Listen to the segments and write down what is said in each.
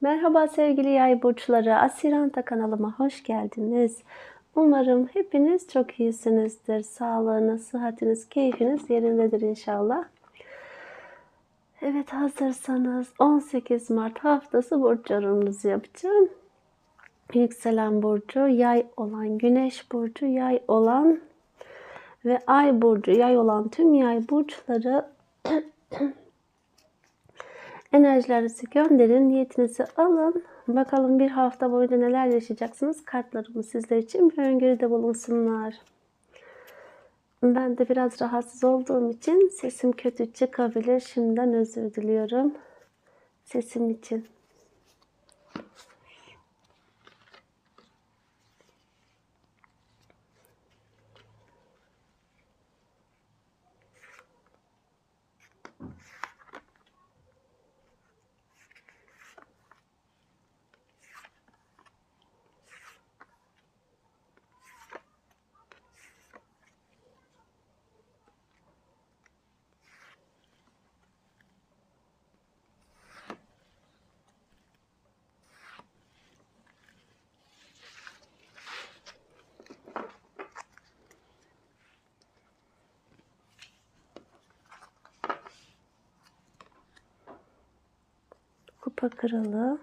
Merhaba sevgili yay burçları. Asiranta kanalıma hoş geldiniz. Umarım hepiniz çok iyisinizdir. Sağlığınız, sıhhatiniz, keyfiniz yerindedir inşallah. Evet hazırsanız 18 Mart haftası burç yorumunuzu yapacağım. Yükselen burcu yay olan, güneş burcu yay olan ve ay burcu yay olan tüm yay burçları enerjilerinizi gönderin, niyetinizi alın. Bakalım bir hafta boyunca neler yaşayacaksınız. Kartlarımı sizler için bir öngörüde bulunsunlar. Ben de biraz rahatsız olduğum için sesim kötü çıkabilir. Şimdiden özür diliyorum. Sesim için. Kupa Kralı,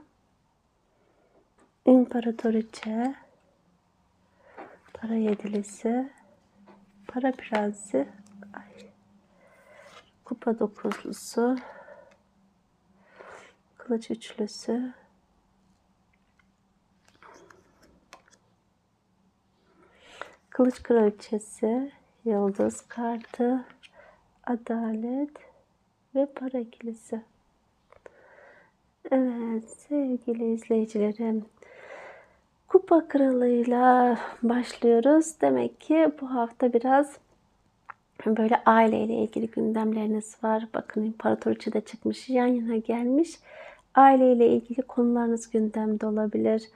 İmparatoriçe, Para Yedilisi, Para Prensi, ay, Kupa Dokuzlusu, Kılıç Üçlüsü, Kılıç Kraliçesi, Yıldız Kartı, Adalet ve Para ikilisi. Evet sevgili izleyicilerim. Kupa kralıyla başlıyoruz. Demek ki bu hafta biraz böyle aileyle ilgili gündemleriniz var. Bakın imparatoriçe de çıkmış yan yana gelmiş. Aileyle ilgili konularınız gündemde olabilir.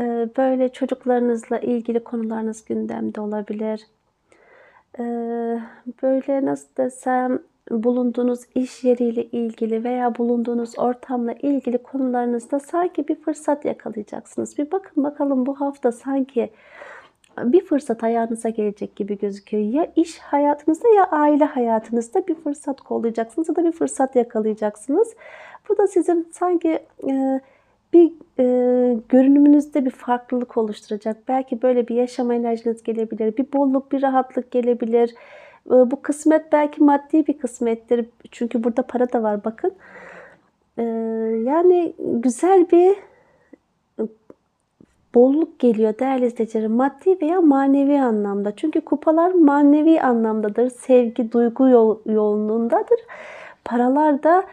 Ee, böyle çocuklarınızla ilgili konularınız gündemde olabilir. Ee, böyle nasıl desem bulunduğunuz iş yeriyle ilgili veya bulunduğunuz ortamla ilgili konularınızda sanki bir fırsat yakalayacaksınız. Bir bakın bakalım bu hafta sanki bir fırsat ayağınıza gelecek gibi gözüküyor. Ya iş hayatınızda ya aile hayatınızda bir fırsat kollayacaksınız ya da bir fırsat yakalayacaksınız. Bu da sizin sanki e, bir e, görünümünüzde bir farklılık oluşturacak. Belki böyle bir yaşama enerjiniz gelebilir, bir bolluk, bir rahatlık gelebilir bu kısmet belki maddi bir kısmettir. Çünkü burada para da var bakın. Ee, yani güzel bir bolluk geliyor değerli izleyicilerim. Maddi veya manevi anlamda. Çünkü kupalar manevi anlamdadır. Sevgi, duygu yoğunluğundadır. Paralar da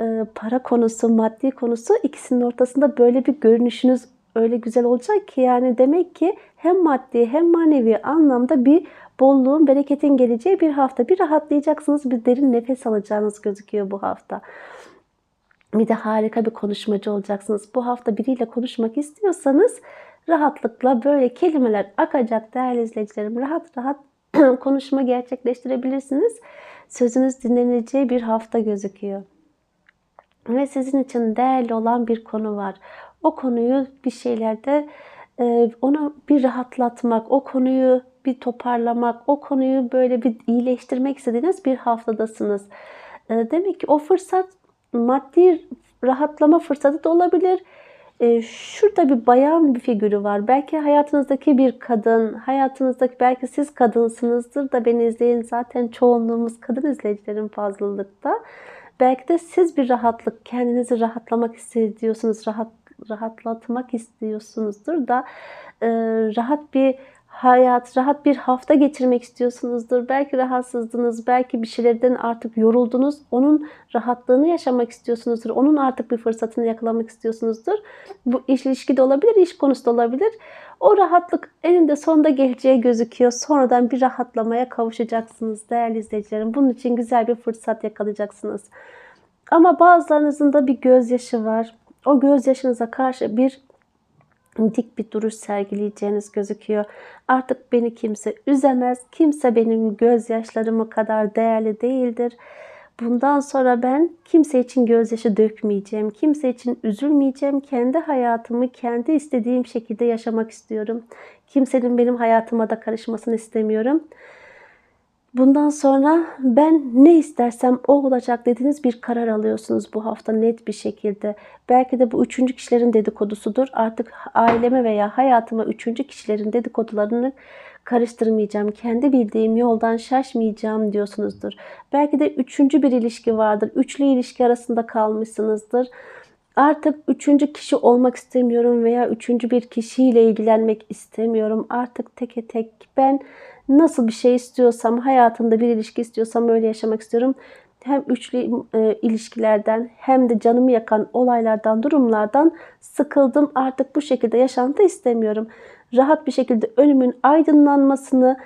e, para konusu, maddi konusu ikisinin ortasında böyle bir görünüşünüz öyle güzel olacak ki yani demek ki hem maddi hem manevi anlamda bir bolluğun, bereketin geleceği bir hafta. Bir rahatlayacaksınız, bir derin nefes alacağınız gözüküyor bu hafta. Bir de harika bir konuşmacı olacaksınız. Bu hafta biriyle konuşmak istiyorsanız rahatlıkla böyle kelimeler akacak değerli izleyicilerim. Rahat rahat konuşma gerçekleştirebilirsiniz. Sözünüz dinleneceği bir hafta gözüküyor. Ve sizin için değerli olan bir konu var. O konuyu bir şeylerde e, onu bir rahatlatmak, o konuyu bir toparlamak, o konuyu böyle bir iyileştirmek istediğiniz bir haftadasınız. Ee, demek ki o fırsat maddi rahatlama fırsatı da olabilir. Ee, şurada bir bayan bir figürü var. Belki hayatınızdaki bir kadın, hayatınızdaki belki siz kadınsınızdır da beni izleyin. Zaten çoğunluğumuz kadın izleyicilerin fazlalıkta. Belki de siz bir rahatlık, kendinizi rahatlamak istiyorsunuz, rahat rahatlatmak istiyorsunuzdur da e, rahat bir hayat, rahat bir hafta geçirmek istiyorsunuzdur. Belki rahatsızdınız, belki bir şeylerden artık yoruldunuz. Onun rahatlığını yaşamak istiyorsunuzdur. Onun artık bir fırsatını yakalamak istiyorsunuzdur. Bu iş ilişki de olabilir, iş konusu da olabilir. O rahatlık eninde sonunda geleceği gözüküyor. Sonradan bir rahatlamaya kavuşacaksınız değerli izleyicilerim. Bunun için güzel bir fırsat yakalayacaksınız. Ama bazılarınızın da bir gözyaşı var. O gözyaşınıza karşı bir dik bir duruş sergileyeceğiniz gözüküyor. Artık beni kimse üzemez. Kimse benim gözyaşlarımı kadar değerli değildir. Bundan sonra ben kimse için gözyaşı dökmeyeceğim. Kimse için üzülmeyeceğim. Kendi hayatımı kendi istediğim şekilde yaşamak istiyorum. Kimsenin benim hayatıma da karışmasını istemiyorum. Bundan sonra ben ne istersem o olacak dediğiniz bir karar alıyorsunuz bu hafta net bir şekilde. Belki de bu üçüncü kişilerin dedikodusudur. Artık aileme veya hayatıma üçüncü kişilerin dedikodularını karıştırmayacağım. Kendi bildiğim yoldan şaşmayacağım diyorsunuzdur. Belki de üçüncü bir ilişki vardır. Üçlü ilişki arasında kalmışsınızdır. Artık üçüncü kişi olmak istemiyorum veya üçüncü bir kişiyle ilgilenmek istemiyorum. Artık teke tek ben nasıl bir şey istiyorsam, hayatımda bir ilişki istiyorsam öyle yaşamak istiyorum. Hem üçlü e, ilişkilerden hem de canımı yakan olaylardan, durumlardan sıkıldım. Artık bu şekilde yaşantı istemiyorum. Rahat bir şekilde önümün aydınlanmasını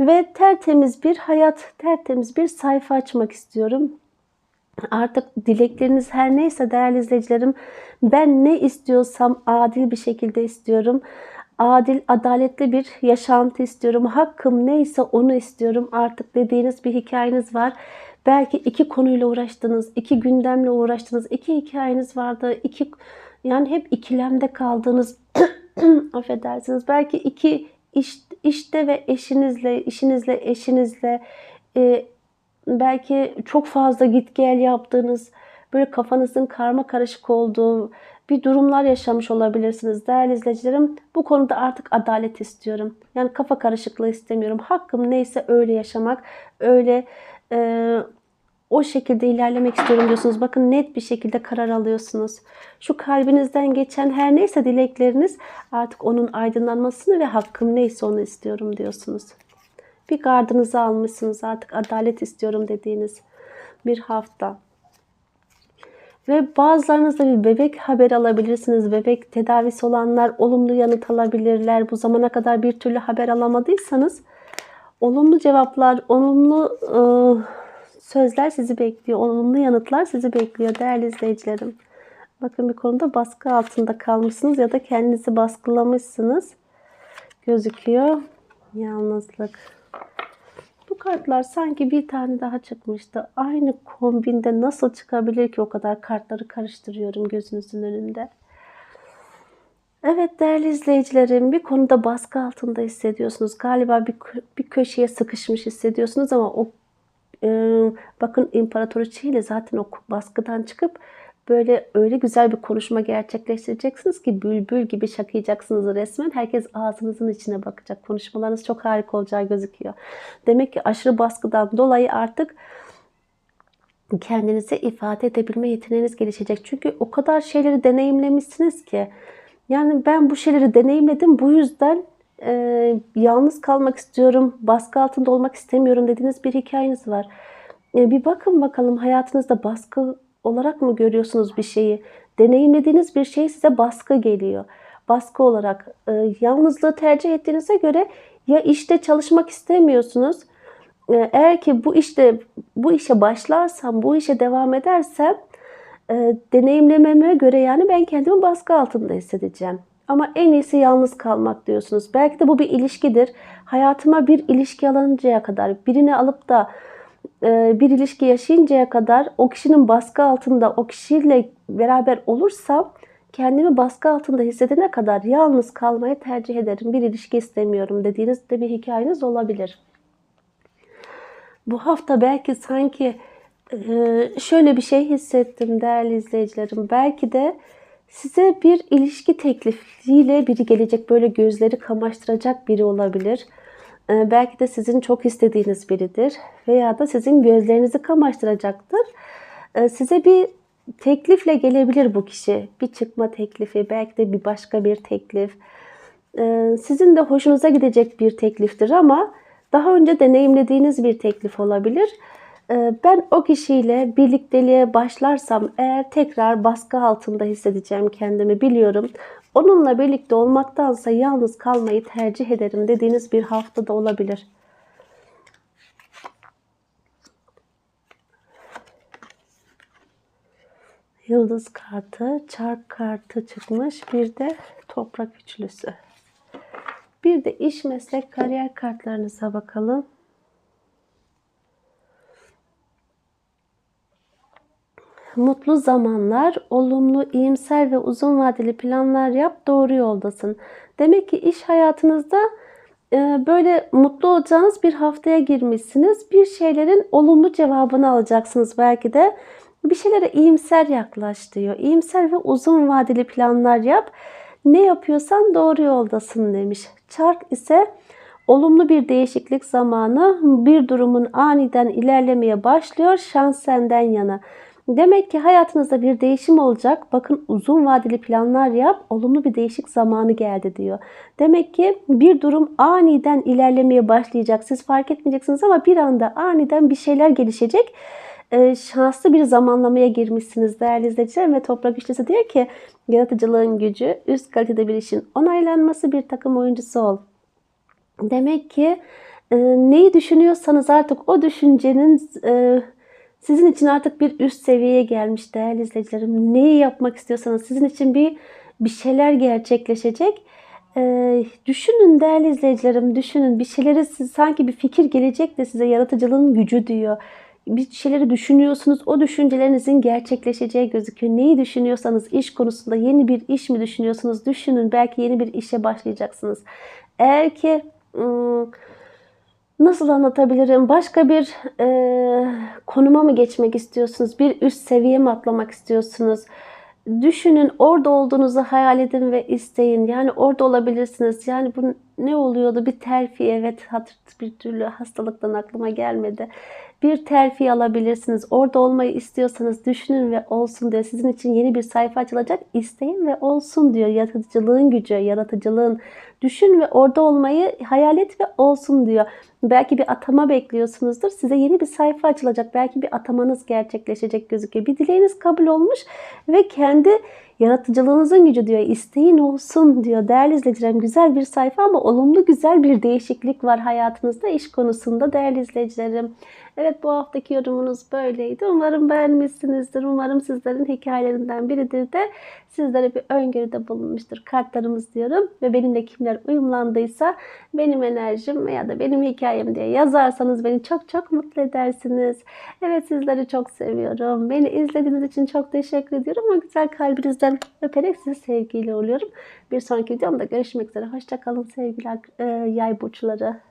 ve tertemiz bir hayat, tertemiz bir sayfa açmak istiyorum. Artık dilekleriniz her neyse değerli izleyicilerim ben ne istiyorsam adil bir şekilde istiyorum adil, adaletli bir yaşantı istiyorum. Hakkım neyse onu istiyorum artık dediğiniz bir hikayeniz var. Belki iki konuyla uğraştınız, iki gündemle uğraştınız, iki hikayeniz vardı, iki yani hep ikilemde kaldığınız affedersiniz. Belki iki iş, işte ve eşinizle, işinizle, eşinizle e, belki çok fazla git gel yaptığınız, böyle kafanızın karma karışık olduğu bir durumlar yaşamış olabilirsiniz değerli izleyicilerim. Bu konuda artık adalet istiyorum. Yani kafa karışıklığı istemiyorum. Hakkım neyse öyle yaşamak, öyle e, o şekilde ilerlemek istiyorum diyorsunuz. Bakın net bir şekilde karar alıyorsunuz. Şu kalbinizden geçen her neyse dilekleriniz artık onun aydınlanmasını ve hakkım neyse onu istiyorum diyorsunuz. Bir gardınızı almışsınız artık adalet istiyorum dediğiniz bir hafta. Ve bazılarınız da bir bebek haber alabilirsiniz. Bebek tedavisi olanlar olumlu yanıt alabilirler. Bu zamana kadar bir türlü haber alamadıysanız olumlu cevaplar, olumlu e, sözler sizi bekliyor. Olumlu yanıtlar sizi bekliyor değerli izleyicilerim. Bakın bir konuda baskı altında kalmışsınız ya da kendinizi baskılamışsınız. Gözüküyor. Yalnızlık kartlar sanki bir tane daha çıkmıştı. Aynı kombinde nasıl çıkabilir ki o kadar kartları karıştırıyorum gözünüzün önünde. Evet değerli izleyicilerim bir konuda baskı altında hissediyorsunuz. Galiba bir, bir köşeye sıkışmış hissediyorsunuz ama o e, bakın İmparatoriçe ile zaten o baskıdan çıkıp böyle öyle güzel bir konuşma gerçekleştireceksiniz ki bülbül gibi şakayacaksınız resmen. Herkes ağzınızın içine bakacak. Konuşmalarınız çok harika olacağı gözüküyor. Demek ki aşırı baskıdan dolayı artık kendinizi ifade edebilme yeteneğiniz gelişecek. Çünkü o kadar şeyleri deneyimlemişsiniz ki. Yani ben bu şeyleri deneyimledim. Bu yüzden e, yalnız kalmak istiyorum, baskı altında olmak istemiyorum dediğiniz bir hikayeniz var. E, bir bakın bakalım hayatınızda baskı olarak mı görüyorsunuz bir şeyi? Deneyimlediğiniz bir şey size baskı geliyor. Baskı olarak e, yalnızlığı tercih ettiğinize göre ya işte çalışmak istemiyorsunuz. E, eğer ki bu işte bu işe başlarsam, bu işe devam edersem e, deneyimlememe göre yani ben kendimi baskı altında hissedeceğim. Ama en iyisi yalnız kalmak diyorsunuz. Belki de bu bir ilişkidir. Hayatıma bir ilişki alıncaya kadar birini alıp da bir ilişki yaşayıncaya kadar o kişinin baskı altında o kişiyle beraber olursam kendimi baskı altında hissedene kadar yalnız kalmayı tercih ederim. Bir ilişki istemiyorum dediğiniz de bir hikayeniz olabilir. Bu hafta belki sanki e, şöyle bir şey hissettim değerli izleyicilerim. Belki de size bir ilişki teklifiyle biri gelecek böyle gözleri kamaştıracak biri olabilir belki de sizin çok istediğiniz biridir veya da sizin gözlerinizi kamaştıracaktır. Ee, size bir teklifle gelebilir bu kişi. Bir çıkma teklifi, belki de bir başka bir teklif. Ee, sizin de hoşunuza gidecek bir tekliftir ama daha önce deneyimlediğiniz bir teklif olabilir. Ben o kişiyle birlikteliğe başlarsam eğer tekrar baskı altında hissedeceğim kendimi biliyorum. Onunla birlikte olmaktansa yalnız kalmayı tercih ederim dediğiniz bir hafta da olabilir. Yıldız kartı, çark kartı çıkmış. Bir de toprak üçlüsü. Bir de iş, meslek, kariyer kartlarınıza bakalım. Mutlu zamanlar, olumlu, iyimser ve uzun vadeli planlar yap, doğru yoldasın. Demek ki iş hayatınızda e, böyle mutlu olacağınız bir haftaya girmişsiniz. Bir şeylerin olumlu cevabını alacaksınız belki de. Bir şeylere iyimser yaklaş diyor. İyimser ve uzun vadeli planlar yap. Ne yapıyorsan doğru yoldasın demiş. Çark ise olumlu bir değişiklik zamanı. Bir durumun aniden ilerlemeye başlıyor. Şans senden yana. Demek ki hayatınızda bir değişim olacak. Bakın uzun vadeli planlar yap. Olumlu bir değişik zamanı geldi diyor. Demek ki bir durum aniden ilerlemeye başlayacak. Siz fark etmeyeceksiniz ama bir anda aniden bir şeyler gelişecek. Ee, şanslı bir zamanlamaya girmişsiniz değerli izleyiciler ve Toprak Üçlüsü diyor ki yaratıcılığın gücü, üst kalitede bir işin onaylanması bir takım oyuncusu ol. Demek ki e, neyi düşünüyorsanız artık o düşüncenin e, sizin için artık bir üst seviyeye gelmiş değerli izleyicilerim. Neyi yapmak istiyorsanız sizin için bir bir şeyler gerçekleşecek. Ee, düşünün değerli izleyicilerim, düşünün bir şeyleri siz, sanki bir fikir gelecek de size yaratıcılığın gücü diyor. Bir şeyleri düşünüyorsunuz, o düşüncelerinizin gerçekleşeceği gözüküyor. Neyi düşünüyorsanız iş konusunda yeni bir iş mi düşünüyorsunuz? Düşünün, belki yeni bir işe başlayacaksınız. Eğer ki ım, nasıl anlatabilirim? Başka bir e, konuma mı geçmek istiyorsunuz? Bir üst seviye mi atlamak istiyorsunuz? Düşünün, orada olduğunuzu hayal edin ve isteyin. Yani orada olabilirsiniz. Yani bu ne oluyordu? Bir terfi, evet bir türlü hastalıktan aklıma gelmedi. Bir terfi alabilirsiniz. Orada olmayı istiyorsanız düşünün ve olsun diyor. Sizin için yeni bir sayfa açılacak. İsteyin ve olsun diyor. Yaratıcılığın gücü, yaratıcılığın. Düşün ve orada olmayı hayal et ve olsun diyor. Belki bir atama bekliyorsunuzdur. Size yeni bir sayfa açılacak. Belki bir atamanız gerçekleşecek gözüküyor. Bir dileğiniz kabul olmuş ve kendi yaratıcılığınızın gücü diyor. İsteğin olsun diyor. Değerli izleyicilerim güzel bir sayfa ama olumlu güzel bir değişiklik var hayatınızda iş konusunda değerli izleyicilerim. Evet bu haftaki yorumunuz böyleydi. Umarım beğenmişsinizdir. Umarım sizlerin hikayelerinden biridir de sizlere bir öngörüde bulunmuştur. Kartlarımız diyorum ve benimle kimler uyumlandıysa benim enerjim veya da benim hikayem diye yazarsanız beni çok çok mutlu edersiniz. Evet sizleri çok seviyorum. Beni izlediğiniz için çok teşekkür ediyorum. O güzel kalbinizden öperek sizi sevgiyle oluyorum. Bir sonraki videomda görüşmek üzere. Hoşçakalın sevgili e, yay burçları.